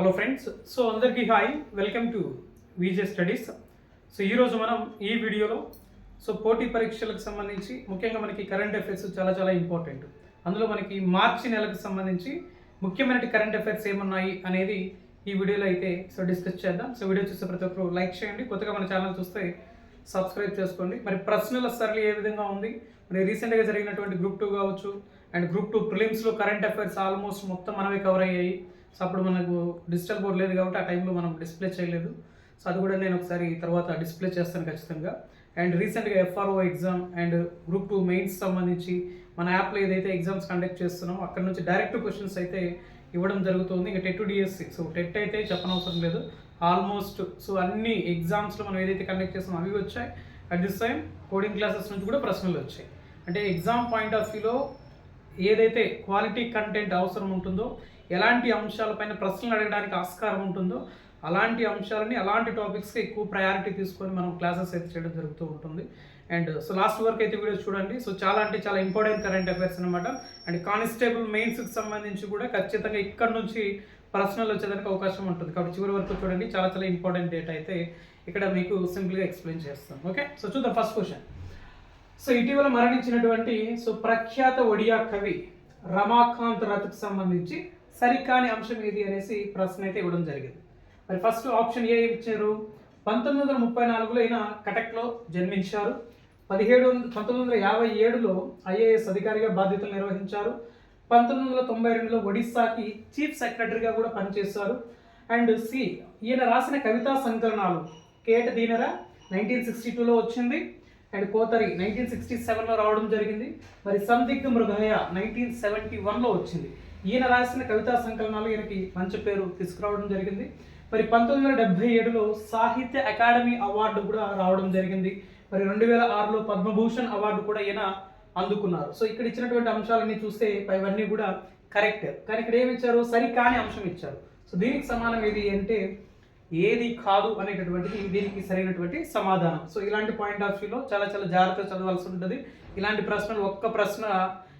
Hello friends so అందరికీ hi welcome to VJ studies so ఈరోజు మనం ఈ వీడియోలో సో పోటీ పరీక్షలకు సంబంధించి ముఖ్యంగా మనకి కరెంట్ అఫైర్స్ చాలా చాలా ఇంపార్టెంట్ అందులో మనకి మార్చి నెలకు సంబంధించి ముఖ్యమైన కరెంట్ అఫైర్స్ ఏమున్నాయి అనేది ఈ వీడియోలో అయితే సో డిస్కస్ చేద్దాం. సో వీడియో చూస్తే ప్రతి ఒక్కరు లైక్ చేయండి. కొత్తగా మన ఛానల్ చూస్తే సబ్స్క్రైబ్ చేసుకోండి. మరి ప్రశ్నల సరళి ఏ విధంగా ఉంది? మరి రీసెంట్గా జరిగినటువంటి గ్రూప్ టూ కావచ్చు అండ్ గ్రూప్ టూ ప్రిలిమ్స్లో కరెంట్ అఫైర్స్ ఆల్మోస్ట్ మొత్తం మనమే కవర్ అయ్యాయి. సో అప్పుడు మనకు డిజిటల్ బోర్డ్ లేదు కాబట్టి ఆ టైంలో మనం డిస్ప్లే చేయలేదు. సో అది కూడా నేను ఒకసారి తర్వాత డిస్ప్లే చేస్తాను ఖచ్చితంగా. అండ్ రీసెంట్గా FRO exam and group two mains సంబంధించి మన యాప్లో ఏదైతే ఎగ్జామ్స్ కండక్ట్ చేస్తున్నామో అక్కడ నుంచి డైరెక్ట్ క్వశ్చన్స్ అయితే ఇవ్వడం జరుగుతుంది. ఇంకా టెట్ డిఎస్సి సో టెట్ అయితే చెప్పనవసరం లేదు. ఆల్మోస్ట్ సో అన్ని ఎగ్జామ్స్లో మనం ఏదైతే కండక్ట్ చేస్తామో అవి వచ్చాయి. At this time coding classes నుంచి కూడా ప్రశ్నలు వచ్చాయి. అంటే ఎగ్జామ్ పాయింట్ ఆఫ్ వ్యూలో ఏదైతే క్వాలిటీ కంటెంట్ అవసరం ఉంటుందో ఎలాంటి అంశాలపైన ప్రశ్నలు అడగడానికి ఆస్కారం ఉంటుందో అలాంటి అంశాలని అలాంటి టాపిక్స్కి ఎక్కువ ప్రయారిటీ తీసుకొని మనం క్లాసెస్ అయితే చేయడం జరుగుతూ ఉంటుంది. అండ్ సో లాస్ట్ వరకు అయితే వీడియో చూడండి. సో చాలా అంటే చాలా ఇంపార్టెంట్ కరెంట్ అఫైర్స్ అనమాట అండ్ కానిస్టేబుల్ మెయిన్స్కి సంబంధించి కూడా ఖచ్చితంగా ఇక్కడ నుంచి ప్రశ్నలు వచ్చేదానికి అవకాశం ఉంటుంది. కాబట్టి చివరి వరకు చూడండి. చాలా చాలా ఇంపార్టెంట్ డేట్ అయితే ఇక్కడ మీకు సింపుల్గా ఎక్స్ప్లెయిన్ చేస్తాం. ఓకే సో చూద్దాం ఫస్ట్ క్వశ్చన్ సో ఇటీవల మరణించినటువంటి సో ప్రఖ్యాత ఒడియా కవి రమాకాంత్ రథ్కి సంబంధించి సరికాని అంశం ఏది అనేసి ప్రశ్న అయితే ఇవ్వడం జరిగింది. మరి ఫస్ట్ ఆప్షన్ ఏ ఇచ్చారు? పంతొమ్మిది వందల ముప్పై నాలుగులో ఈయన కటక్లో జన్మించారు. పదిహేడు పంతొమ్మిది వందల యాభై ఏడులో ఐఏఎస్ అధికారిగా బాధ్యతలు నిర్వహించారు. పంతొమ్మిది వందల తొంభై రెండులో ఒడిస్సాకి చీఫ్ సెక్రటరీగా కూడా పనిచేశారు. అండ్ సి ఈయన రాసిన కవితా సంకలనాలు కేట దీనర నైన్టీన్ సిక్స్టీ టూలో వచ్చింది. అండ్ కోతరి నైన్టీన్ సిక్స్టీ సెవెన్లో రావడం జరిగింది. మరి సందిగ్ధ మృగయ నైన్టీన్ సెవెంటీ వన్లో వచ్చింది. ఈయన రాసిన కవితా సంకలనాలు ఈయనకి మంచి పేరు తీసుకురావడం జరిగింది. మరి పంతొమ్మిది వందల డెబ్బై ఏడులో సాహిత్య అకాడమీ అవార్డు కూడా రావడం జరిగింది. మరి రెండు వేల ఆరులో పద్మభూషణ్ అవార్డు కూడా ఈయన అందుకున్నారు. సో ఇక్కడ ఇచ్చినటువంటి అంశాలన్నీ చూస్తే ఇవన్నీ కూడా కరెక్ట్. కానీ ఇక్కడ ఏమి ఇచ్చారు? సరికాని అంశం ఇచ్చారు. సో దీనికి సమానం ఏది అంటే ఏది కాదు అనేటటువంటిది దీనికి సరైనటువంటి సమాధానం. సో ఇలాంటి పాయింట్ ఆఫ్ వ్యూలో చాలా చాలా జాగ్రత్తగా చదవాల్సి ఉంటుంది. ఇలాంటి ప్రశ్నలు ఒక్క ప్రశ్న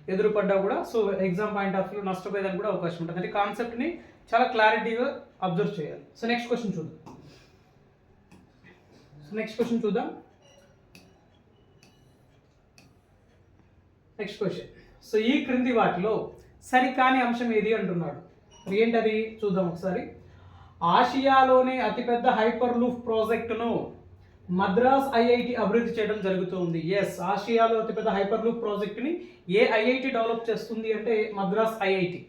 ఎదురుపడ్డా కూడా. So exam point of view నష్టపోయేదానికి కూడా అవకాశం ఉంటుంది. అంటే కాన్సెప్ట్ని చాలా క్లారిటీగా అబ్జర్వ్ చేయాలి. సో నెక్స్ట్ క్వశ్చన్ చూద్దాం. సో నెక్స్ట్ క్వశ్చన్ చూద్దాం. నెక్స్ట్ క్వశ్చన్ సో ఈ క్రింది వాటిలో సరికాని అంశం ఏది అంటున్నాడు? ఏంటది? చూద్దాం ఒకసారి. ఆసియాలోనే అతిపెద్ద హైపర్ లూఫ్ ప్రాజెక్టును మద్రాస్ ఐఐటి అభివృద్ధి చేయడం జరుగుతుంది. ఎస్ ఆసియాలో అతిపెద్ద హైపర్ లూప్ ప్రాజెక్ట్ని ఏ ఐఐటి డెవలప్ చేస్తుంది అంటే మద్రాస్ ఐఐటి.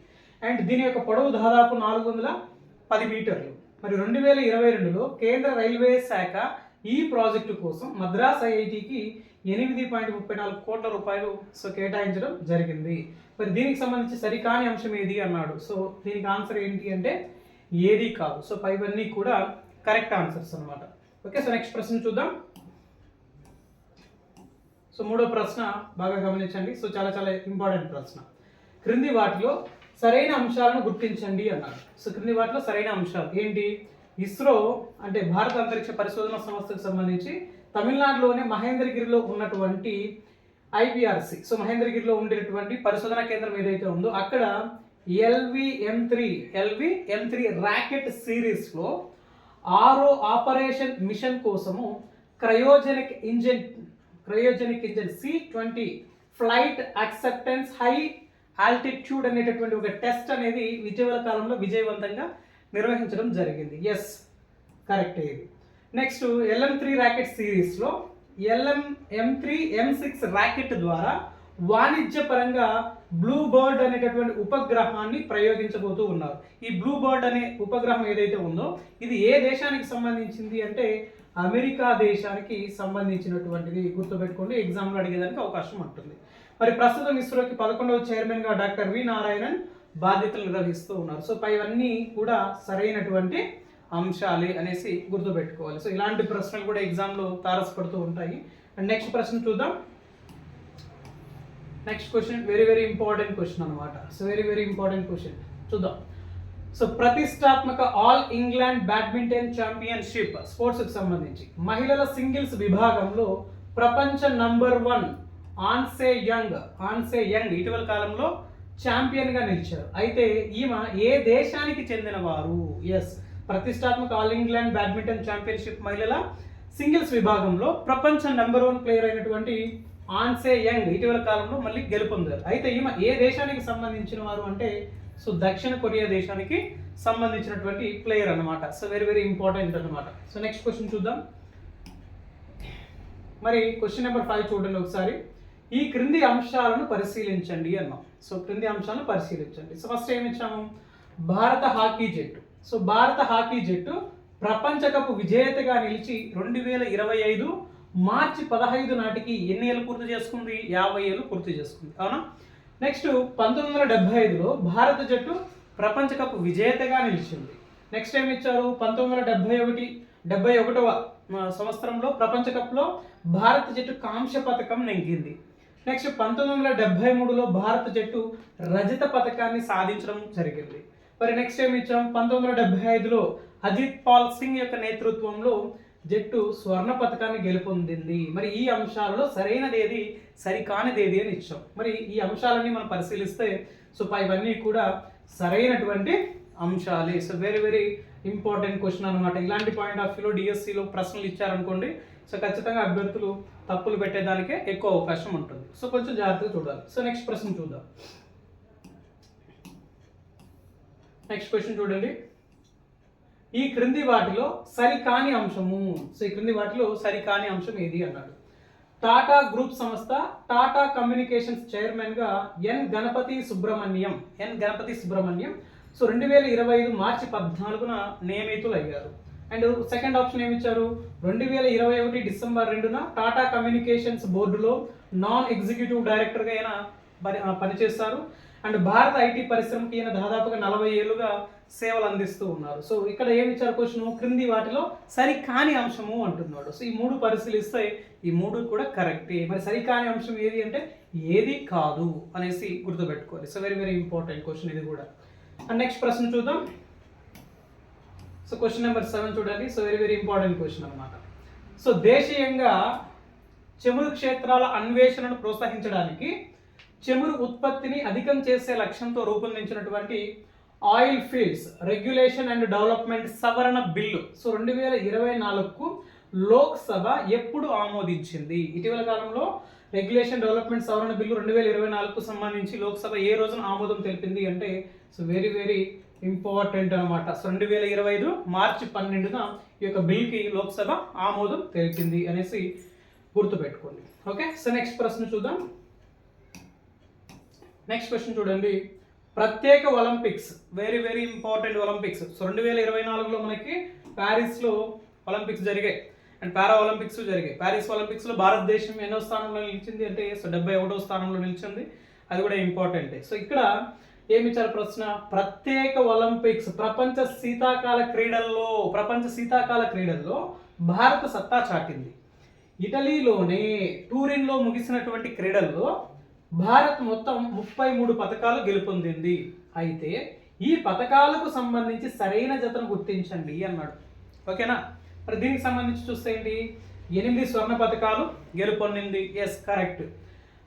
అండ్ దీని యొక్క పొడవు దాదాపు నాలుగు వందల పది మీటర్లు. మరి రెండు వేల ఇరవై రెండులో కేంద్ర రైల్వే శాఖ ఈ ప్రాజెక్టు కోసం మద్రాస్ ఐఐటికి ఎనిమిది పాయింట్ ముప్పై నాలుగు కోట్ల రూపాయలు సో కేటాయించడం జరిగింది. మరి దీనికి సంబంధించి సరికాని అంశం ఏది అన్నాడు? సో దీనికి ఆన్సర్ ఏంటి అంటే ఏది కాదు. సో పైవన్నీ కూడా కరెక్ట్ ఆన్సర్స్ అన్నమాట. ఓకే సో నెక్స్ట్ ప్రశ్న చూద్దాం. సో మూడో ప్రశ్న బాగా గమనించండి. సో చాలా చాలా ఇంపార్టెంట్ ప్రశ్న. క్రింది వాటిలో సరైన అంశాలను గుర్తించండి అన్నారు. సో క్రింది వాటిలో సరైన అంశాలు ఏంటి? ఇస్రో అంటే భారత అంతరిక్ష పరిశోధన సంస్థకు సంబంధించి తమిళనాడులోనే మహేంద్రగిరిలో ఉన్నటువంటి ఐబిఆర్సి సో మహేంద్రగిరిలో ఉండేటువంటి పరిశోధన కేంద్రం ఏదైతే ఉందో అక్కడ LV M three LV M three rocket సిరీస్లో ఆరో ఆపరేషన్ మిషన్ కోసము cryogenic engine cryogenic engine C twenty flight acceptance high altitude అనేటటువంటి ఒక టెస్ట్ అనేది విజయవాడ కాలంలో విజయవంతంగా నిర్వహించడం జరిగింది. ఎస్ కరెక్ట్ ఇది. నెక్స్ట్ ఎల్ఎం త్రీ ర్యాకెట్ సిరీస్లో LM M three M six rocket ద్వారా వాణిజ్యపరంగా బ్లూ బర్డ్ అనేటటువంటి ఉపగ్రహాన్ని ప్రయోగించబోతూ ఉన్నారు. ఈ బ్లూ బర్డ్ అనే ఉపగ్రహం ఏదైతే ఉందో ఇది ఏ దేశానికి సంబంధించింది అంటే అమెరికా దేశానికి సంబంధించినటువంటిది గుర్తుపెట్టుకోండి. ఎగ్జామ్లో అడిగేదానికి అవకాశం ఉంటుంది. మరి ప్రస్తుతం ఇస్రోకి పదకొండవ చైర్మన్గా డాక్టర్ వి నారాయణన్ బాధ్యతలు నిర్వహిస్తూ ఉన్నారు. సో పైవన్నీ కూడా సరైనటువంటి అంశాలే అనేసి గుర్తుపెట్టుకోవాలి. సో ఇలాంటి ప్రశ్నలు కూడా ఎగ్జామ్లో తారసపడుతూ ఉంటాయి. అండ్ నెక్స్ట్ ప్రశ్న చూద్దాం. Next question very very important question అనమాట so very very important question చూద్దాం. సో ప్రతిష్టాత్మక ఆల్ ఇంగ్లాండ్ బ్యాడ్మింటన్ ఛాంపియన్షిప్ స్పోర్ట్స్కి సంబంధించి మహిళల సింగిల్స్ విభాగంలో ప్రపంచ number one An Se young An Se young ఇటీవల కాలంలో ఛాంపియన్గా నిలిచారు. అయితే ఈమె ఏ దేశానికి చెందినవారు? ఎస్ ప్రతిష్టాత్మక ఆల్ ఇంగ్లాండ్ బ్యాడ్మింటన్ ఛాంపియన్షిప్ మహిళల సింగిల్స్ విభాగంలో ప్రపంచ నెంబర్ వన్ ప్లేయర్ అయినటువంటి ఆన్సే యంగ్ ఇటీవల కాలంలో మళ్ళీ గెలుపొందారు. అయితే ఈమె ఏ దేశానికి సంబంధించిన వారు అంటే సో దక్షిణ కొరియా దేశానికి సంబంధించినటువంటి ప్లేయర్ అన్నమాట. సో వెరీ వెరీ ఇంపార్టెంట్ అన్నమాట. సో నెక్స్ట్ క్వశ్చన్ చూద్దాం. మరి క్వశ్చన్ నెంబర్ ఫైవ్ చూడండి ఒకసారి. ఈ క్రింది అంశాలను పరిశీలించండి అన్నాం. సో క్రింది అంశాలను పరిశీలించండి. సో ఫస్ట్ ఏమి ఇచ్చాము? భారత హాకీ జట్టు. సో భారత హాకీ జట్టు ప్రపంచ కప్ విజేతగా నిలిచి రెండు వేల ఇరవై ఐదు మార్చి పదహైదు నాటికి ఎన్ని ఏళ్ళు పూర్తి చేసుకుంది? యాభై ఏళ్ళు పూర్తి చేసుకుంది. అవునా? నెక్స్ట్ పంతొమ్మిది వందల డెబ్బై ఐదులో భారత జట్టు ప్రపంచ కప్ విజేతగా నిలిచింది. నెక్స్ట్ ఏమి ఇచ్చారు? పంతొమ్మిది వందల డెబ్బై ఒకటి డెబ్బై ఒకటవ సంవత్సరంలో ప్రపంచ కప్లో భారత జట్టు కాంస్య పథకం నెగ్గింది నెక్స్ట్ పంతొమ్మిది వందల డెబ్బై మూడులో భారత జట్టు రజత పథకాన్ని సాధించడం జరిగింది. మరి నెక్స్ట్ ఏమి ఇచ్చాం? పంతొమ్మిది వందల డెబ్బై ఐదులో అజిత్ పాల్ సింగ్ యొక్క నేతృత్వంలో జట్టు స్వర్ణ పథకాన్ని గెలుపొందింది. మరి ఈ అంశాలలో సరైనదేది సరికానిదేది అని ఇచ్చాం. మరి ఈ అంశాలన్నీ మనం పరిశీలిస్తే సో పై ఇవన్నీ కూడా సరైనటువంటి అంశాలే. So very very important question అనమాట ఇలాంటి పాయింట్ ఆఫ్ వ్యూలో డిఎస్సిలో ప్రశ్నలు ఇచ్చారనుకోండి సో ఖచ్చితంగా అభ్యర్థులు తప్పులు పెట్టేదానికే ఎక్కువ అవకాశం ఉంటుంది. సో కొంచెం జాగ్రత్తగా చూడాలి. సో నెక్స్ట్ ప్రశ్న చూద్దాం. నెక్స్ట్ క్వశ్చన్ చూడండి. ఈ క్రింది వాటిలో సరికాని అంశము. సో ఈ క్రింది వాటిలో సరికాని అంశం ఏది అన్నాడు. టాటా గ్రూప్ సంస్థ టాటా కమ్యూనికేషన్స్ చైర్మన్గా N Ganapathi Subrahmanyam N Ganapathi Subrahmanyam. So రెండు వేల ఇరవై ఐదు మార్చి పద్నాలుగున నియమితులు అయ్యారు. అండ్ సెకండ్ ఆప్షన్ ఏమిచ్చారు? రెండు వేల ఇరవై ఒకటి డిసెంబర్ రెండున టాటా కమ్యూనికేషన్స్ బోర్డులో నాన్ ఎగ్జిక్యూటివ్ డైరెక్టర్గా అయిన పని- పనిచేస్తారు. అండ్ భారత ఐటీ పరిశ్రమకి ఈయన దాదాపుగా నలభై ఏళ్ళుగా సేవలు అందిస్తూ ఉన్నారు. సో ఇక్కడ ఏమి ఇచ్చారు క్వశ్చన్? క్రింది వాటిలో సరికాని అంశము అంటున్నాడు. సో ఈ మూడు పరిశీలిస్తే ఈ మూడు కూడా కరెక్టే. మరి సరికాని అంశం ఏది అంటే ఏది కాదు అనేసి గుర్తుపెట్టుకోవాలి. So very very important question ఇది కూడా. అండ్ నెక్స్ట్ ప్రశ్న చూద్దాం. సో క్వశ్చన్ నెంబర్ సెవెన్ చూడండి. So very very important question అనమాట సో దేశీయంగా చమురు క్షేత్రాల అన్వేషణను ప్రోత్సహించడానికి చమురు ఉత్పత్తిని అధికం చేసే లక్ష్యంతో రూపొందించినటువంటి oil fields regulation and development సవరణ బిల్లు. సో రెండు వేల ఇరవై నాలుగుకు లోక్సభ ఎప్పుడు ఆమోదించింది? ఇటీవల కాలంలో రెగ్యులేషన్ డెవలప్మెంట్ సవరణ బిల్లు రెండు వేల ఇరవై నాలుగుకు సంబంధించి లోక్సభ ఏ రోజున ఆమోదం తెలిపింది అంటే సో వెరీ వెరీ ఇంపార్టెంట్ అనమాట సో రెండు వేల ఇరవై ఐదు మార్చి పన్నెండున ఈ యొక్క బిల్కి లోక్సభ ఆమోదం తెలిపింది అనేసి గుర్తుపెట్టుకోండి. ఓకే? సో నెక్స్ట్ ప్రశ్న చూద్దాం. నెక్స్ట్ క్వశ్చన్ చూడండి. ప్రత్యేక Olympics very very important Olympics so రెండు వేల ఇరవై నాలుగులో మనకి ప్యారిస్లో ఒలింపిక్స్ జరిగాయి. అండ్ పారా ఒలింపిక్స్ జరిగాయి. ప్యారిస్ ఒలింపిక్స్లో భారతదేశం ఎన్నో స్థానంలో నిలిచింది అంటే సో డెబ్బై ఒకటో స్థానంలో నిలిచింది. అది కూడా ఇంపార్టెంట్ సో ఇక్కడ ఏమి ఇచ్చారు ప్రశ్న? ప్రత్యేక ఒలింపిక్స్ ప్రపంచ శీతాకాల క్రీడల్లో ప్రపంచ శీతాకాల క్రీడల్లో భారత సత్తా చాటింది. ఇటలీలోని టూరిన్లో ముగిసినటువంటి క్రీడల్లో భారత్ మొత్తం ముప్పై మూడు పథకాలు గెలుపొందింది. అయితే ఈ పథకాలకు సంబంధించి సరైన జతను గుర్తించండి అన్నాడు. ఓకేనా? మరి దీనికి సంబంధించి చూస్తే ఏంటి? ఎనిమిది స్వర్ణ పథకాలు గెలుపొందింది. ఎస్ కరెక్ట్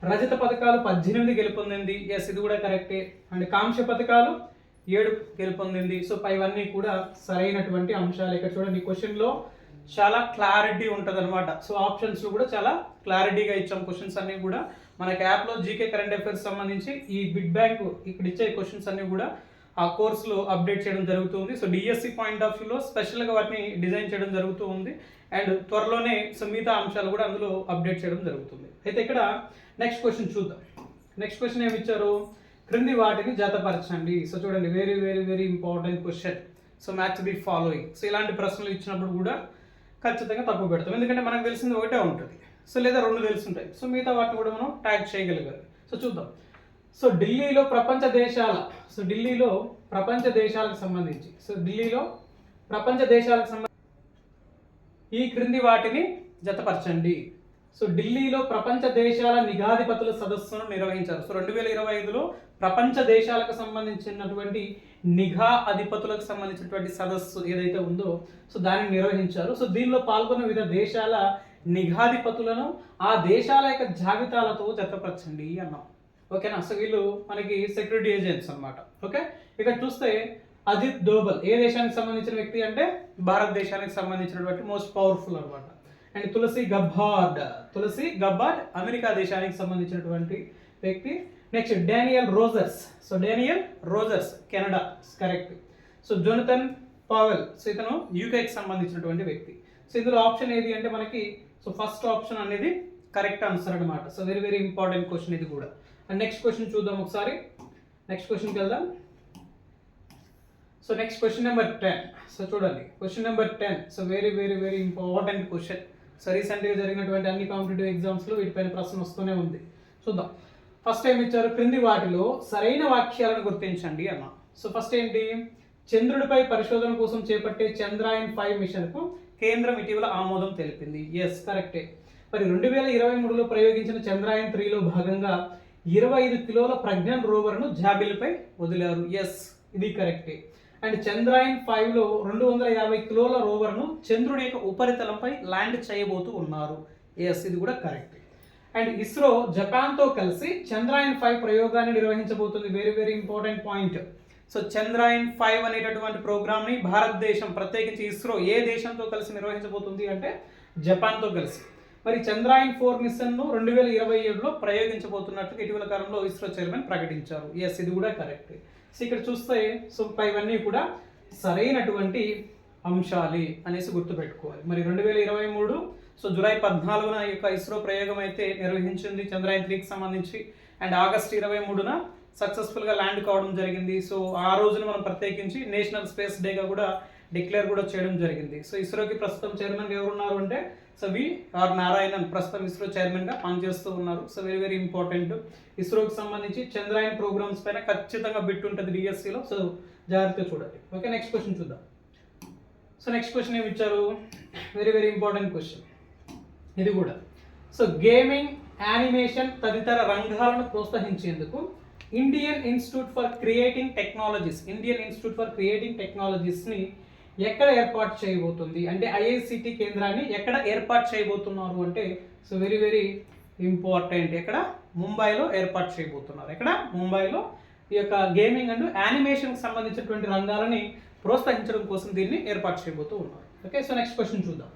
రజత పథకాలు పద్దెనిమిది గెలుపొందింది. ఎస్ ఇది కూడా కరెక్టే అండ్ కాంక్ష పథకాలు ఏడు గెలుపొందింది. సో పైవన్నీ కూడా సరైనటువంటి అంశాలు ఇక్కడ చూడండి. క్వశ్చన్లో చాలా క్లారిటీ ఉంటుంది అనమాట సో ఆప్షన్స్ కూడా చాలా క్లారిటీగా ఇచ్చాం. క్వశ్చన్స్ అన్నీ కూడా మనకి యాప్లో జీకే కరెంట్ అఫైర్స్ సంబంధించి ఈ బిడ్ బ్యాంక్ ఇక్కడ ఇచ్చే క్వశ్చన్స్ అన్ని కూడా ఆ కోర్సులో అప్డేట్ చేయడం జరుగుతుంది. సో డిఎస్సి పాయింట్ ఆఫ్ వ్యూలో స్పెషల్గా వాటిని డిజైన్ చేయడం జరుగుతూ ఉంది. అండ్ త్వరలోనే సో మిగతా అంశాలు కూడా అందులో అప్డేట్ చేయడం జరుగుతుంది. అయితే ఇక్కడ నెక్స్ట్ క్వశ్చన్ చూద్దాం. నెక్స్ట్ క్వశ్చన్ ఏమి ఇచ్చారు? క్రింది వాటిని జతపరచండి. సో చూడండి very very very important question so match the following so ఇలాంటి ప్రశ్నలు ఇచ్చినప్పుడు కూడా ఖచ్చితంగా తప్పు పెడతాం. ఎందుకంటే మనకు తెలిసింది ఒకటే ఉంటుంది. సో లేదా రెండు తెలుసుంటాయి సో మిగతా వాటిని కూడా మనం ట్యాగ్ చేయగలిగారు సో చూద్దాం. సో ఢిల్లీలో ప్రపంచ దేశాల సో ఢిల్లీలో ప్రపంచ దేశాలకు సంబంధించి సో ఢిల్లీలో ప్రపంచ దేశాలకు సంబంధించి ఈ క్రింది వాటిని జతపరచండి. సో ఢిల్లీలో ప్రపంచ దేశాల నిఘాధిపతుల సదస్సును నిర్వహించారు. సో రెండు వేల ఇరవై ఐదులో ప్రపంచ దేశాలకు సంబంధించినటువంటి నిఘా అధిపతులకు సంబంధించినటువంటి సదస్సు ఏదైతే ఉందో సో దాన్ని నిర్వహించారు. సో దీనిలో పాల్గొన్న వివిధ దేశాల నిఘాధిపతులను ఆ దేశాల యొక్క జాబితాలతో జతపరచండి అన్నాం. ఓకేనా? సో వీళ్ళు మనకి సెక్యూరిటీ ఏజెంట్స్ అన్నమాట. ఓకే? ఇక్కడ చూస్తే అజిత్ దోబల్ ఏ దేశానికి సంబంధించిన వ్యక్తి అంటే భారతదేశానికి సంబంధించినటువంటి మోస్ట్ పవర్ఫుల్ అన్నమాట. And Tulsi Gabbard Tulsi Gabbard America దేశానికి సంబంధించినటువంటి వ్యక్తి. Next Daniel Rogers. So Daniel Rogers Canada. Correct so Jonathan Powell so ఇతను యూకేకి సంబంధించినటువంటి వ్యక్తి. సో ఇందులో ఆప్షన్ ఏది అంటే మనకి సో ఫస్ట్ ఆప్షన్ అనేది కరెక్ట్ ఆన్సర్ అనమాట so very very important question ఇది కూడా. అండ్ నెక్స్ట్ క్వశ్చన్ చూద్దాం ఒకసారి. నెక్స్ట్ క్వశ్చన్కి వెళ్దాం. So next question number ten so చూడండి. Question number ten so very very very important question so రీసెంట్గా జరిగినటువంటి అన్ని కాంపిటేటివ్ ఎగ్జామ్స్లో వీటిపైన ప్రశ్న వస్తూనే ఉంది. చూద్దాం. ఫస్ట్ ఏం ఇచ్చారు. క్రింది వాటిలో సరైన వాక్యాలను గుర్తించండి అన్న. సో ఫస్ట్ ఏంటి? చంద్రుడిపై పరిశోధన కోసం చేపట్టే చంద్రాయన్ ఫైవ్ మిషన్కు కేంద్రం ఇటీవల ఆమోదం తెలిపింది. ఎస్ కరెక్టే మరి రెండు వేల ఇరవై మూడులో ప్రయోగించిన చంద్రాయన్ త్రీలో భాగంగా ఇరవై ఐదు కిలోల ప్రజ్ఞాన్ రోవర్ను జాబిల్పై వదిలారు. ఎస్ ఇది కరెక్టే అండ్ చంద్రాయన్ ఫైవ్లో రెండు వందల యాభై కిలోల రోవర్ను చంద్రుడి యొక్క ఉపరితలంపై ల్యాండ్ చేయబోతూ ఉన్నారు. ఎస్ ఇది కూడా కరెక్ట్ అండ్ ఇస్రో జపాన్తో కలిసి చంద్రాయన్ ఫైవ్ ప్రయోగాన్ని నిర్వహించబోతుంది. Very very important point so Chandrayaan five అనేటటువంటి ప్రోగ్రామ్ని భారతదేశం ప్రత్యేకించి ఇస్రో ఏ దేశంతో కలిసి నిర్వహించబోతుంది అంటే జపాన్తో కలిసి. మరి చంద్రాయన్ ఫోర్ మిషన్ను రెండు వేల ఇరవై ఏడులో ప్రయోగించబోతున్నట్టు ఇటీవల కాలంలో ఇస్రో చైర్మన్ ప్రకటించారు. ఎస్ ఇది కూడా కరెక్ట్ సో ఇక్కడ చూస్తే సో ఇవన్నీ కూడా సరైనటువంటి అంశాలి అనేసి గుర్తుపెట్టుకోవాలి. మరి రెండు వేల ఇరవై మూడు సో జూలై పద్నాలుగున ఈ యొక్క ఇస్రో ప్రయోగం అయితే నిర్వహించింది చంద్రయాన్ త్రీకి సంబంధించి. అండ్ ఆగస్ట్ ఇరవై మూడున సక్సెస్ఫుల్గా ల్యాండ్ కావడం జరిగింది. సో ఆ రోజున మనం ప్రత్యేకించి నేషనల్ స్పేస్ డేగా కూడా డిక్లేర్ కూడా చేయడం జరిగింది. సో ఇస్రోకి ప్రస్తుతం చైర్మన్ ఎవరున్నారు అంటే సో వి ఆర్ నారాయణన్. ప్రస్తుతం ఇస్రో చైర్మన్గా పనిచేస్తూ ఉన్నారు. సో వెరీ వెరీ ఇంపార్టెంట్ ఇస్రోకి సంబంధించి చంద్రాయన్ ప్రోగ్రామ్స్ పైన ఖచ్చితంగా బిట్ ఉంటుంది డిఎస్సిలో సో జాగ్రత్తగా చూడండి. ఓకే నెక్స్ట్ క్వశ్చన్ చూద్దాం. సో నెక్స్ట్ క్వశ్చన్ ఏమి ఇచ్చారు? వెరీ వెరీ ఇంపార్టెంట్ క్వశ్చన్ ఇది కూడా. సో గేమింగ్ యానిమేషన్ తదితర రంగాలను ప్రోత్సహించేందుకు Indian Institute for Creating Technologies Indian Institute for Creating టెక్నాలజీస్ని ఎక్కడ ఏర్పాటు చేయబోతుంది? అంటే ఐఐసిటి కేంద్రాన్ని ఎక్కడ ఏర్పాటు చేయబోతున్నారు అంటే సో వెరీ వెరీ ఇంపార్టెంట్. ఎక్కడ? ముంబైలో ఏర్పాటు చేయబోతున్నారు. ఎక్కడ? ముంబైలో. ఈ యొక్క గేమింగ్ అండ్ యానిమేషన్కి సంబంధించినటువంటి రంగాలని ప్రోత్సహించడం కోసం దీన్ని ఏర్పాటు చేయబోతూ ఉన్నారు. ఓకే సో నెక్స్ట్ క్వశ్చన్ చూద్దాం.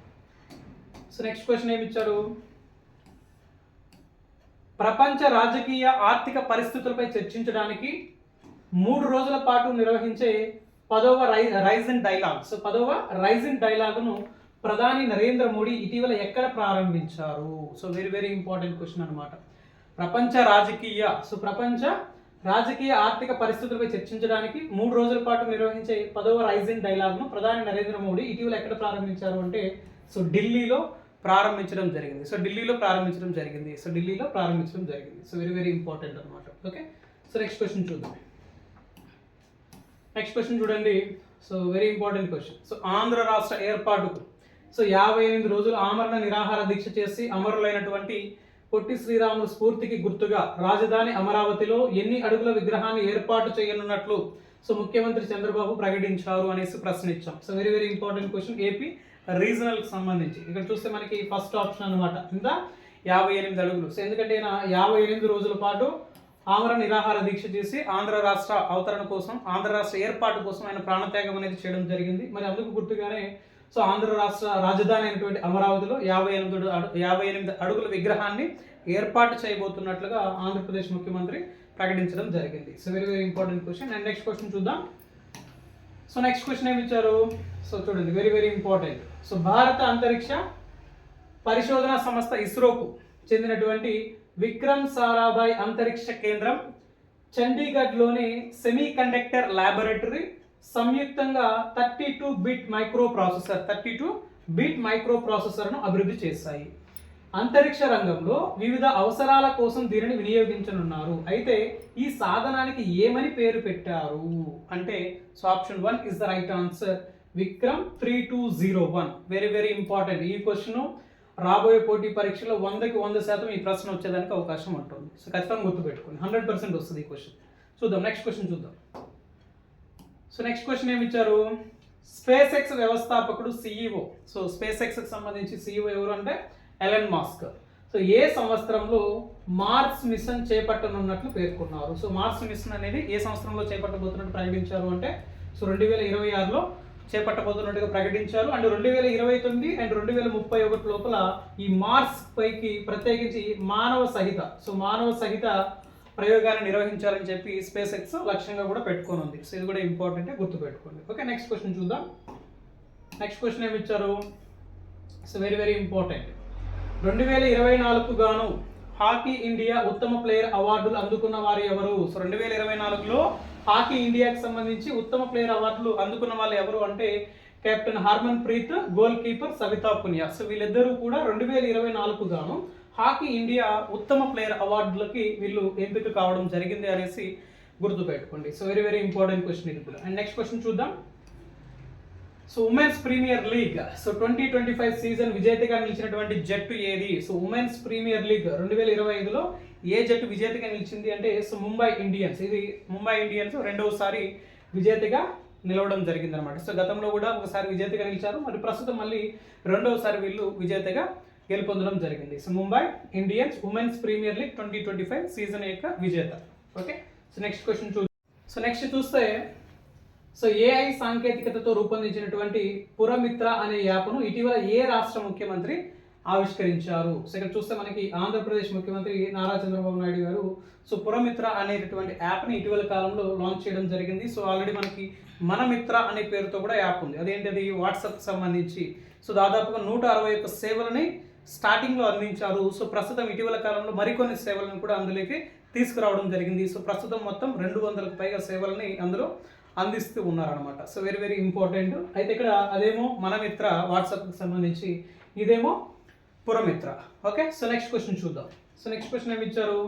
సో నెక్స్ట్ క్వశ్చన్ ఏమి ఇచ్చారు ప్రపంచ రాజకీయ ఆర్థిక పరిస్థితులపై చర్చించడానికి మూడు రోజుల పాటు నిర్వహించే పదవ రై రైజన్ డైలాగ్. సో పదవ రైజన్ డైలాగ్ను ప్రధాని నరేంద్ర మోడీ ఇటీవల ఎక్కడ ప్రారంభించారు? So very very important question అనమాట ప్రపంచ రాజకీయ సో ప్రపంచ రాజకీయ ఆర్థిక పరిస్థితులపై చర్చించడానికి మూడు రోజుల పాటు నిర్వహించే పదవ రైజిన్ డైలాగ్ను ప్రధాని నరేంద్ర మోడీ ఇటీవల ఎక్కడ ప్రారంభించారు అంటే సో ఢిల్లీలో ప్రారంభించడం జరిగింది. సో ఢిల్లీలో ప్రారంభించడం జరిగింది. సో ఢిల్లీలో ప్రారంభించడం జరిగింది. సో వెరీ వెరీ ఇంపార్టెంట్ అనమాట ఓకే సో నెక్స్ట్ క్వశ్చన్ చూద్దాం. నెక్స్ట్ క్వశ్చన్ చూడండి. So very important question so Andhra రాష్ట్ర ఏర్పాటుకు. సో యాభై ఎనిమిది రోజులు ఆమరణ నిరాహార దీక్ష చేసి అమరులైనటువంటి పొట్టి శ్రీరాములు స్ఫూర్తికి గుర్తుగా రాజధాని అమరావతిలో ఎన్ని అడుగుల విగ్రహాన్ని ఏర్పాటు చేయనున్నట్లు సో ముఖ్యమంత్రి చంద్రబాబు ప్రకటించారు అనేసి ప్రశ్న ఇచ్చాం so very very important question AP రీజనల్కి సంబంధించి. ఇక్కడ చూస్తే మనకి ఫస్ట్ ఆప్షన్ అనమాట ఇంత యాభై ఎనిమిది అడుగులు. సో ఎందుకంటే ఈయన యాభై ఎనిమిది రోజుల పాటు ఆమర నిరాహార దీక్ష చేసి ఆంధ్ర రాష్ట్ర అవతరణ కోసం ఆంధ్ర రాష్ట్ర ఏర్పాటు కోసం ఆయన ప్రాణత్యాగం అనేది చేయడం జరిగింది. మరి అందుకు గుర్తుగానే సో ఆంధ్ర రాష్ట్ర రాజధాని అయినటువంటి అమరావతిలో యాభై ఎనిమిది అడు యాభై ఎనిమిది అడుగుల విగ్రహాన్ని ఏర్పాటు చేయబోతున్నట్లుగా ఆంధ్రప్రదేశ్ ముఖ్యమంత్రి ప్రకటించడం జరిగింది. So very very important question. And next question చూద్దాం. సో నెక్స్ట్ క్వశ్చన్ ఏమి ఇచ్చారు? సో చూడండి. Very very important. సో భారత అంతరిక్ష పరిశోధన సంస్థ ఇస్రోకు చెందినటువంటి విక్రమ్ సారాభాయ్ అంతరిక్ష కేంద్రం చండీగఢ్లోని సెమీ కండక్టర్ ల్యాబొరేటరీ సంయుక్తంగా thirty two bit microprocessor thirty two bit micro ప్రాసెసర్ను అభివృద్ధి చేశాయి. అంతరిక్ష రంగంలో వివిధ అవసరాల కోసం దీనిని వినియోగించనున్నారు. అయితే ఈ సాధనానికి ఏమని పేరు పెట్టారు? అంటే so option one is the right answer Vikram three two zero one. Very very important ఈ క్వశ్చన్ రాబోయే పోటీ పరీక్షలో వందకి వంద శాతం ఈ ప్రశ్న వచ్చేదానికి అవకాశం ఉంటుంది. సో ఖచ్చితంగా గుర్తుపెట్టుకోండి హండ్రెడ్ పర్సెంట్ వస్తుంది ఈ క్వశ్చన్ చూద్దాం నెక్స్ట్ క్వశ్చన్ చూద్దాం. సో నెక్స్ట్ క్వశ్చన్ ఏమి ఇచ్చారు స్పేస్ ఎక్స్ వ్యవస్థాపకుడు సిఈఓ సో స్పేస్ ఎక్స్కి సంబంధించి సిఈఓ ఎవరు అంటే? ఎలన్ మాస్క్ సో ఏ సంవత్సరంలో మార్స్ మిషన్ చేపట్టనున్నట్లు పేర్కొన్నారు? సో మార్స్ మిషన్ అనేది ఏ సంవత్సరంలో చేపట్టబోతున్నట్టు ప్రకటించారు అంటే? సో రెండు వేల ఇరవై ఆరులో చేపట్టబోతున్నట్టుగా ప్రకటించారు. అండ్ రెండు వేల ఇరవై తొమ్మిది అండ్ రెండు వేల ముప్పై ఒకటి లోపల ఈ మార్స్ పైకి ప్రత్యేకించి మానవ సహిత సో మానవ సహిత ప్రయోగాన్ని నిర్వహించాలని చెప్పి స్పేస్ ఎక్స్ లక్ష్యంగా కూడా పెట్టుకొని ఉంది సో ఇది కూడా ఇంపార్టెంట్ గుర్తుపెట్టుకోండి. ఓకే నెక్స్ట్ క్వశ్చన్ చూద్దాం. నెక్స్ట్ క్వశ్చన్ ఏమి ఇచ్చారు? So very very important. రెండు వేల ఇరవై నాలుగు గాను హాకీ ఇండియా ఉత్తమ ప్లేయర్ అవార్డులు అందుకున్న వారు ఎవరు? సో రెండు వేల ఇరవై నాలుగులో హాకీ ఇండియాకి సంబంధించి ఉత్తమ ప్లేయర్ అవార్డులు అందుకున్న వాళ్ళు ఎవరు అంటే captain Harmanpreet goalkeeper Savita Punia. So వీళ్ళిద్దరూ కూడా రెండు వేల ఇరవై నాలుగు గాను హాకీ ఇండియా ఉత్తమ ప్లేయర్ అవార్డులకి వీళ్ళు ఎంపిక కావడం జరిగింది అనేసి గుర్తుపెట్టుకోండి. So very very important question ఇది కూడా. అండ్ నెక్స్ట్ క్వశ్చన్ చూద్దాం. So women's premier league so twenty twenty five season విజేతగా నిలిచినటువంటి జట్టు ఏది? సో ఉమెన్స్ ప్రీమియర్ లీగ్ రెండు వేల ఇరవై ఐదులో ఏ జట్టు విజేతగా నిలిచింది అంటే సో ముంబై ఇండియన్స్. ఇది ముంబై ఇండియన్స్ రెండవసారి విజేతగా నిలవడం జరిగింది అనమాట సో గతంలో కూడా ఒకసారి విజేతగా నిలిచారు. మరి ప్రస్తుతం మళ్ళీ రెండవసారి వీళ్ళు విజేతగా గెలుపొందడం జరిగింది. So Mumbai Indians women's premier league twenty twenty five season యొక్క విజేత. ఓకే? సో నెక్స్ట్ క్వశ్చన్ చూ సో నెక్స్ట్ చూస్తే సో ఏఐ సాంకేతికతతో రూపొందించినటువంటి పురమిత్ర అనే యాప్ను ఇటీవల ఏ రాష్ట్ర ముఖ్యమంత్రి ఆవిష్కరించారు. సో ఇక్కడ చూస్తే మనకి ఆంధ్రప్రదేశ్ ముఖ్యమంత్రి నారా చంద్రబాబు నాయుడు గారు సో పురమిత్ర అనేటటువంటి యాప్ని ఇటీవల కాలంలో లాంచ్ చేయడం జరిగింది. సో ఆల్రెడీ మనకి మన మిత్ర అనే పేరుతో కూడా యాప్ ఉంది. అదేంటి? అది వాట్సాప్కి సంబంధించి. సో దాదాపుగా నూట అరవై ఒక్క సేవలని స్టార్టింగ్లో అందించారు. సో ప్రస్తుతం ఇటీవల కాలంలో మరికొన్ని సేవలను కూడా అందులోకి తీసుకురావడం జరిగింది. సో ప్రస్తుతం మొత్తం రెండు వందలకు పైగా సేవలని అందులో అందిస్తూ ఉన్నారనమాట సో వెరీ వెరీ ఇంపార్టెంట్ అయితే ఇక్కడ అదేమో మన మిత్ర వాట్సాప్కి సంబంధించి ఇదేమో Puramitra. Okay so next question చూద్దాం. సో నెక్స్ట్ క్వశ్చన్ ఏమి ఇచ్చారు?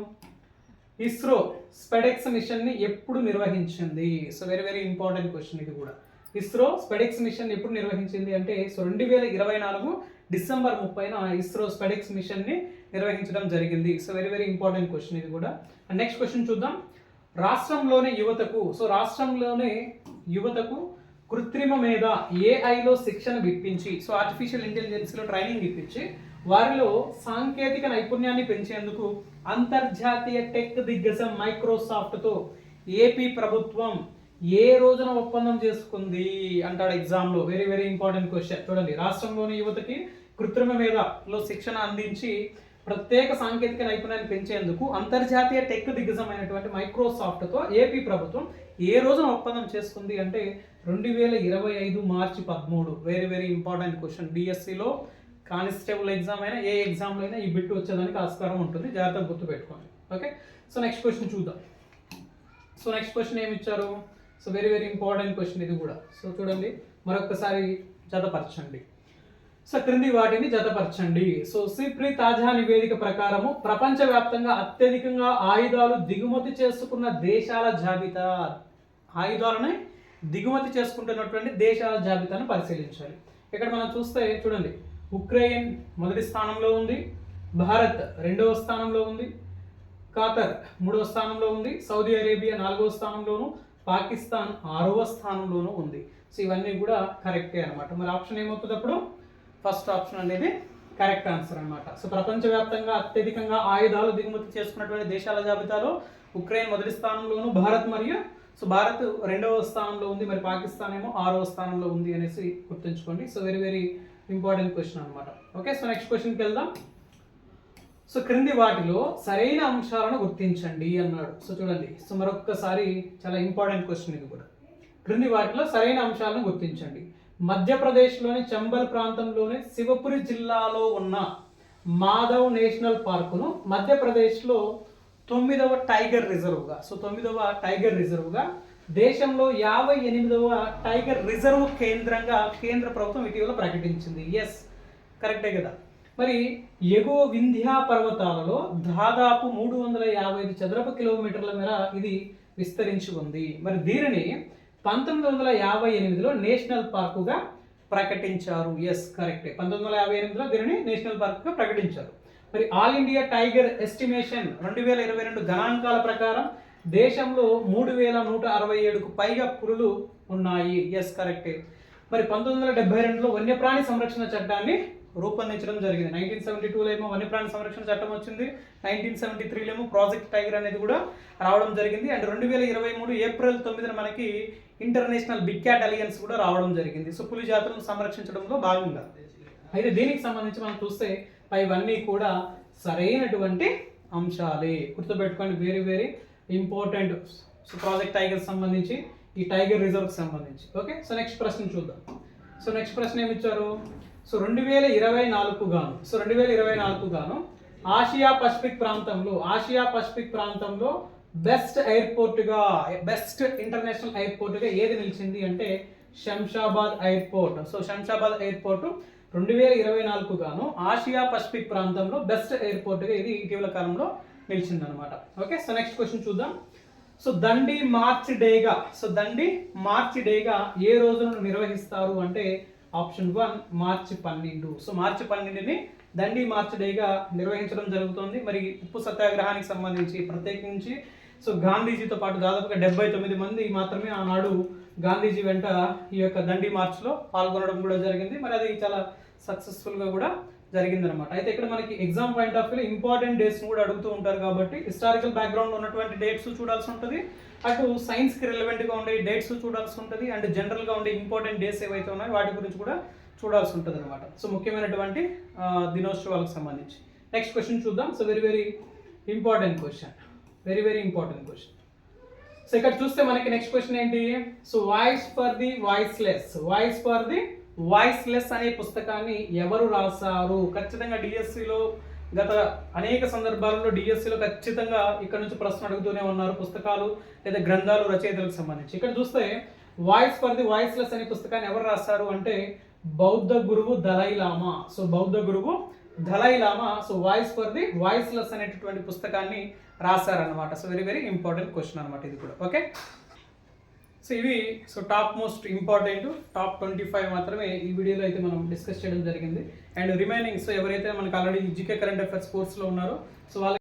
ఇస్రో స్పెడెక్స్ మిషన్ని ఎప్పుడు నిర్వహించింది? So very very important question ఇది కూడా. ఇస్రో స్పెడెక్స్ మిషన్ ఎప్పుడు నిర్వహించింది అంటే సో రెండు వేల ఇరవై నాలుగు డిసెంబర్ ముప్పైన ఇస్రో స్పెడెక్స్ మిషన్ని నిర్వహించడం జరిగింది. So very very important question ఇది కూడా. అండ్ నెక్స్ట్ క్వశ్చన్ చూద్దాం. రాష్ట్రంలోనే యువతకు సో రాష్ట్రంలోనే యువతకు కృత్రిమ మీద ఏఐలో శిక్షణ ఇప్పించి సో ఆర్టిఫిషియల్ ఇంటెలిజెన్స్లో ట్రైనింగ్ ఇప్పించి వారిలో సాంకేతిక నైపుణ్యాన్ని పెంచేందుకు అంతర్జాతీయ టెక్ దిగ్గజం మైక్రోసాఫ్ట్తో ఏపీ ప్రభుత్వం ఏ రోజున ఒప్పందం చేసుకుంది అంటాడు ఎగ్జామ్లో వెరీ వెరీ ఇంపార్టెంట్ క్వశ్చన్ చూడండి రాష్ట్రంలోని యువతకి కృత్రిమ మేధలో శిక్షణ అందించి ప్రత్యేక సాంకేతిక నైపుణ్యాన్ని పెంచేందుకు అంతర్జాతీయ టెక్ దిగ్గజమైనటువంటి మైక్రోసాఫ్ట్తో ఏపీ ప్రభుత్వం ఏ రోజున ఒప్పందం చేసుకుంది అంటే రెండు వేల ఇరవై ఐదు మార్చి పదమూడు. వెరీ వెరీ ఇంపార్టెంట్ క్వశ్చన్ డిఎస్సిలో కానిస్టేబుల్ ఎగ్జామ్ అయినా ఏ ఎగ్జామ్లో అయినా ఈ బిట్ వచ్చేదానికి ఆస్కారం ఉంటుంది. జాగ్రత్తగా గుర్తుపెట్టుకోండి ఓకే సో నెక్స్ట్ క్వశ్చన్ చూద్దాం. సో నెక్స్ట్ క్వశ్చన్ ఏమి ఇచ్చారు? So very very important question ఇది కూడా. సో చూడండి. మరొకసారి జతపరచండి. సో క్రింది వాటిని జతపరచండి. సో సిప్రి తాజా నివేదిక ప్రకారము ప్రపంచవ్యాప్తంగా అత్యధికంగా ఆయుధాలు దిగుమతి చేసుకున్న దేశాల జాబితా. ఆయుధాలని దిగుమతి చేసుకుంటున్నటువంటి దేశాల జాబితాను పరిశీలించాలి. ఇక్కడ మనం చూస్తే చూడండి ఉక్రెయిన్ మొదటి స్థానంలో ఉంది భారత్ రెండవ స్థానంలో ఉంది ఖాతర్ మూడవ స్థానంలో ఉంది సౌదీ అరేబియా నాలుగవ స్థానంలోను పాకిస్తాన్ ఆరవ స్థానంలోనూ ఉంది. సో ఇవన్నీ కూడా కరెక్టే అనమాట మరి ఆప్షన్ ఏమవుతుంది అప్పుడు? ఫస్ట్ ఆప్షన్ అనేది కరెక్ట్ ఆన్సర్ అనమాట సో ప్రపంచవ్యాప్తంగా అత్యధికంగా ఆయుధాలు దిగుమతి చేసుకున్నటువంటి దేశాల జాబితాలో ఉక్రెయిన్ మొదటి స్థానంలోను భారత్ మరియు సో భారత్ రెండవ స్థానంలో ఉంది మరి పాకిస్తాన్ ఏమో ఆరవ స్థానంలో ఉంది అనేసి గుర్తుంచుకోండి. So very very important question అనమాట ఓకే సో నెక్స్ట్ క్వశ్చన్కి వెళ్దాం. సో క్రింది వాటిలో సరైన అంశాలను గుర్తించండి అన్నాడు. సో చూడండి సో మరొక్కసారి చాలా ఇంపార్టెంట్ క్వశ్చన్ ఇది కూడా. క్రింది వాటిలో సరైన అంశాలను గుర్తించండి. మధ్యప్రదేశ్లోని చంబల్ ప్రాంతంలోని శివపురి జిల్లాలో ఉన్న మాధవ్ నేషనల్ పార్కును మధ్యప్రదేశ్లో తొమ్మిదవ టైగర్ రిజర్వ్గా. సో తొమ్మిదవ టైగర్ రిజర్వ్గా. దేశంలో యాభై ఎనిమిదవ టైగర్ రిజర్వ్ కేంద్రంగా కేంద్ర ప్రభుత్వం ఇటీవల ప్రకటించింది. ఎస్ కరెక్టే కదా? మరి ఎగువ వింధ్యా పర్వతాలలో దాదాపు మూడు వందల యాభై ఐదు చదరపు కిలోమీటర్ల మేర ఇది విస్తరించి ఉంది. మరి దీనిని పంతొమ్మిది వందల యాభై ఎనిమిదిలో నేషనల్ పార్కుగా ప్రకటించారు. ఎస్ కరెక్టే పంతొమ్మిది వందల యాభై ఎనిమిదిలో దీనిని నేషనల్ పార్కుగా ప్రకటించారు. మరి ఆల్ ఇండియా టైగర్ ఎస్టిమేషన్ రెండు వేల ఇరవై రెండు గణాంకాల ప్రకారం దేశంలో మూడు వేల నూట అరవై ఏడుకు పైగా పులులు ఉన్నాయి. ఎస్ కరెక్టే మరి పంతొమ్మిది వందల డెబ్బై రెండులో వన్యప్రాణి సంరక్షణ చట్టాన్ని రూపొందించడం జరిగింది. నైన్టీన్ సెవెంటీ టూలో ఏమో వన్యప్రాణి సంరక్షణ చట్టం వచ్చింది. నైన్టీన్ సెవెంటీ త్రీలో ఏమో ప్రాజెక్ట్ టైగర్ అనేది కూడా రావడం జరిగింది. అండ్ రెండు వేల ఇరవై మూడు ఏప్రిల్ తొమ్మిదిన మనకి ఇంటర్నేషనల్ బిగ్ క్యాట్ అలియన్స్ కూడా రావడం జరిగింది. సో పులి జాతులను సంరక్షించడంలో భాగంగా. అయితే దీనికి సంబంధించి మనం చూస్తే ఇవన్నీ కూడా సరైనటువంటి అంశాలే. గుర్తుపెట్టుకోండి very very important so project tiger సంబంధించి ఈ టైగర్ రిజర్వ్కి సంబంధించి. ఓకే సో నెక్స్ట్ ప్రశ్న చూద్దాం. సో నెక్స్ట్ ప్రశ్న ఏమిచ్చారు? సో రెండు వేల ఇరవై నాలుగు గాను సో రెండు వేల ఇరవై నాలుగు గాను ఆసియా పసిఫిక్ ప్రాంతంలో ఆసియా పసిఫిక్ ప్రాంతంలో బెస్ట్ ఎయిర్పోర్ట్గా బెస్ట్ ఇంటర్నేషనల్ ఎయిర్పోర్ట్గా ఏది నిలిచింది అంటే Shamshabad airport so Shamshabad airport రెండు వేల ఇరవై నాలుగు గాను ఆసియా పసిఫిక్ ప్రాంతంలో బెస్ట్ ఎయిర్పోర్ట్గా ఇది ఇటీవల కాలంలో నిలిచిందనమాట ఓకే సో నెక్స్ట్ క్వశ్చన్ చూద్దాం. సో దండి మార్చ్ డేగా సో దండి మార్చ్ డేగా ఏ రోజున నిర్వహిస్తారు అంటే ఆప్షన్ వన్ మార్చి పన్నెండు. సో మార్చి పన్నెండుని దండి మార్చ్ డేగా నిర్వహించడం జరుగుతుంది. మరి ఉప్పు సత్యాగ్రహానికి సంబంధించి ప్రత్యేకించి సో గాంధీజీతో పాటు దాదాపుగా డెబ్బై తొమ్మిది మంది మాత్రమే ఆనాడు గాంధీజీ వెంట ఈ యొక్క దండి మార్చ్లో పాల్గొనడం కూడా జరిగింది. మరి అది చాలా సక్సెస్ఫుల్గా కూడా జరిగిందనమాట అయితే ఇక్కడ మనకి exam point of view important dates కూడా అడుగుతూ ఉంటారు కాబట్టి హిస్టారికల్ బ్యాక్గ్రౌండ్ ఉన్నటువంటి డేట్స్ చూడాల్సి ఉంటుంది. అటు సైన్స్కి రిలవెంట్గా ఉండే డేట్స్ చూడాల్సి ఉంటుంది. అండ్ జనరల్గా ఉండే ఇంపార్టెంట్ డేస్ ఏవైతే ఉన్నాయో వాటి గురించి కూడా చూడాల్సి ఉంటుంది అనమాట సో ముఖ్యమైనటువంటి దినోత్సవాలకు సంబంధించి. నెక్స్ట్ క్వశ్చన్ చూద్దాం. So very very important question very very important question so ఇక్కడ చూస్తే మనకి నెక్స్ట్ క్వశ్చన్ ఏంటి? So voice for the voiceless voice for the voiceless అనే పుస్తకాన్ని ఎవరు రాశారు? ఖచ్చితంగా డిఎస్సిలో గత అనేక సందర్భాలలో డిఎస్సిలో ఖచ్చితంగా ఇక్కడ నుంచి ప్రశ్న అడుగుతూనే ఉన్నారు పుస్తకాలు లేదా గ్రంథాలు రచయితలకు సంబంధించి. ఇక్కడ చూస్తే వాయిస్ ఫర్ ది వాయిస్లెస్ అనే పుస్తకాన్ని ఎవరు రాస్తారు అంటే బౌద్ధ గురువు దలై లామా. సో బౌద్ధ గురువు Dalai Lama so voice for the voiceless అనేటటువంటి పుస్తకాన్ని రాశారనమాట so very very important question అనమాట ఇది కూడా. ఓకే సో ఇవి so top most important top twenty five మాత్రమే ఈ వీడియోలో అయితే మనం డిస్కస్ చేయడం జరిగింది. అండ్ రిమైనింగ్ సో ఎవరైతే మనకు ఆల్రెడీ జీకే కరెంట్ అఫైర్స్ కోర్స్లో ఉన్నారో సో వాళ్ళకి